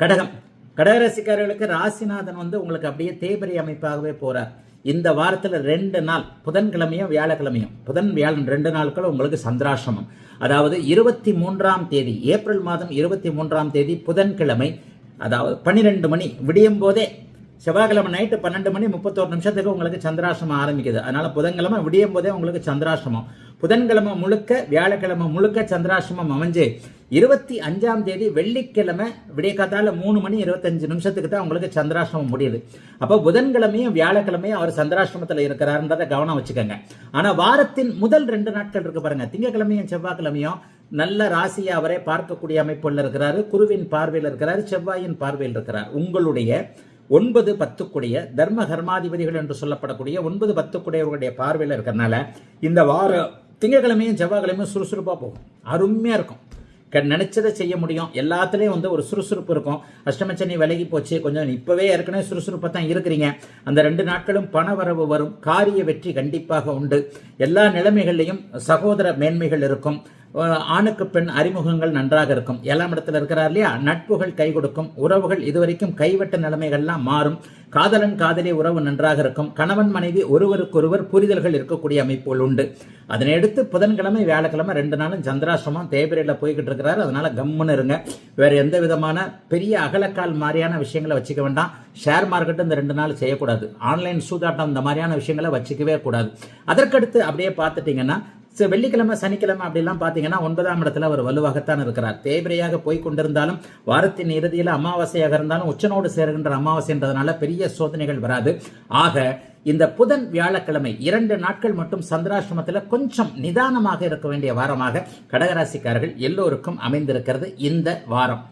கடகம். கடகராசிக்காரர்களுக்கு ராசிநாதன் வந்து உங்களுக்கு அப்படியே தேய்பிரை அமைப்பாகவே போறார். இந்த வாரத்தில் ரெண்டு நாள் புதன்கிழமையும் வியாழக்கிழமையும். புதன் வியாழன் ரெண்டு நாட்களும் உங்களுக்கு சந்திராசிரமம் அதாவது இருபத்தி மூன்றாம் தேதி ஏப்ரல் மாதம் இருபத்தி மூன்றாம் தேதி புதன்கிழமை அதாவது பன்னிரெண்டு மணி விடியும் போதே செவ்வாய்க்கிழமை நைட்டு பன்னெண்டு மணி முப்பத்தோரு நிமிஷத்துக்கு உங்களுக்கு சந்திராசிரமம் ஆரம்பிக்குது. அதனால புதன்கிழமை விடியும் போதே உங்களுக்கு சந்திராசிரமம் புதன்கிழமை முழுக்க வியாழக்கிழமை முழுக்க சந்திராசிரமம் அமைஞ்சு இருபத்தி அஞ்சாம் தேதி வெள்ளிக்கிழமை விடிய காத்தால மூணு மணி இருபத்தஞ்சு நிமிஷத்துக்கு தான் உங்களுக்கு சந்திராசிரமம் முடியுது. அப்போ புதன்கிழமையும் வியாழக்கிழமையும் அவர் சந்திராசிரமத்தில் இருக்கிறாருன்றதை கவனம் வச்சுக்கோங்க. ஆனா வாரத்தின் முதல் ரெண்டு நாட்கள் இருக்கு பாருங்க. திங்கக்கிழமையும் செவ்வாய்க்கிழமையும் நல்ல ராசியை அவரே பார்க்கக்கூடிய அமைப்புள்ள இருக்கிறாரு. குருவின் பார்வையில் இருக்கிறாரு செவ்வாயின் பார்வையில் இருக்கிறார். உங்களுடைய ஒன்பது பத்துக்குடைய தர்ம கர்மாதிபதிகள் என்று சொல்லப்படக்கூடிய ஒன்பது பத்துக்குடையவர்களுடைய பார்வையில் இருக்கிறனால இந்த வாரம் திங்கக்கிழமையும் செவ்வாய்க்கிழமையும் சுறுசுறுப்பாக போகும். அருமையாக இருக்கும். நினைச்சதை செய்ய முடியும். எல்லாத்துலேயும் வந்து ஒரு சுறுசுறுப்பு இருக்கும். அஷ்டமச்சனி விலகி போச்சு. கொஞ்சம் இப்போவே ஏற்கனவே சுறுசுறுப்பாக தான் இருக்கிறீங்க. அந்த ரெண்டு நாட்களும் பண வரவு வரும். காரிய வெற்றி கண்டிப்பாக உண்டு. எல்லா நிலைமைகள்லையும் சகோதர மேன்மைகள் இருக்கும். ஆணுக்கு பெண் அறிமுகங்கள் நன்றாக இருக்கும். ஏழாம் இடத்துல இருக்கிறார் இல்லையா? நட்புகள் கை கொடுக்கும். உறவுகள் இதுவரைக்கும் கைவிட்ட நிலைமைகள்லாம் மாறும். காதலன் காதலி உறவு நன்றாக இருக்கும். கணவன் மனைவி ஒருவருக்கொருவர் புரிதல்கள் இருக்கக்கூடிய அமைப்புகள் உண்டு. அதனையடுத்து புதன்கிழமை வியாழக்கிழமை ரெண்டு நாளும் சந்திராசிரமம் தேய்பிரையில் போய்கிட்டு இருக்கிறாரு. அதனால கம்முன்னு இருங்க. வேற எந்த விதமான பெரிய அகலக்கால் மாதிரியான விஷயங்களை வச்சுக்க வேண்டாம். ஷேர் மார்க்கெட் இந்த ரெண்டு நாள் செய்யக்கூடாது. ஆன்லைன் சூதாட்டம் இந்த மாதிரியான விஷயங்களை வச்சுக்கவே கூடாது. அதற்கடுத்து அப்படியே பார்த்துட்டீங்கன்னா ஸோ வெள்ளிக்கிழமை சனிக்கிழமை அப்படிலாம் பார்த்தீங்கன்னா ஒன்பதாம் இடத்துல அவர் வலுவாகத்தான் இருக்கிறார். தேய்பிரையாக போய் கொண்டிருந்தாலும் வாரத்தின் இறுதியில் அமாவாசையாக இருந்தாலும் உச்சனோடு சேருகின்ற அமாவாசைன்றதுனால பெரிய சோதனைகள் வராது. ஆக இந்த புதன் வியாழக்கிழமை இரண்டு நாட்கள் மட்டும் சந்திராசிரமத்தில் கொஞ்சம் நிதானமாக இருக்க வேண்டிய வாரமாக கடகராசிக்காரர்கள் எல்லோருக்கும் அமைந்திருக்கிறது இந்த வாரம்.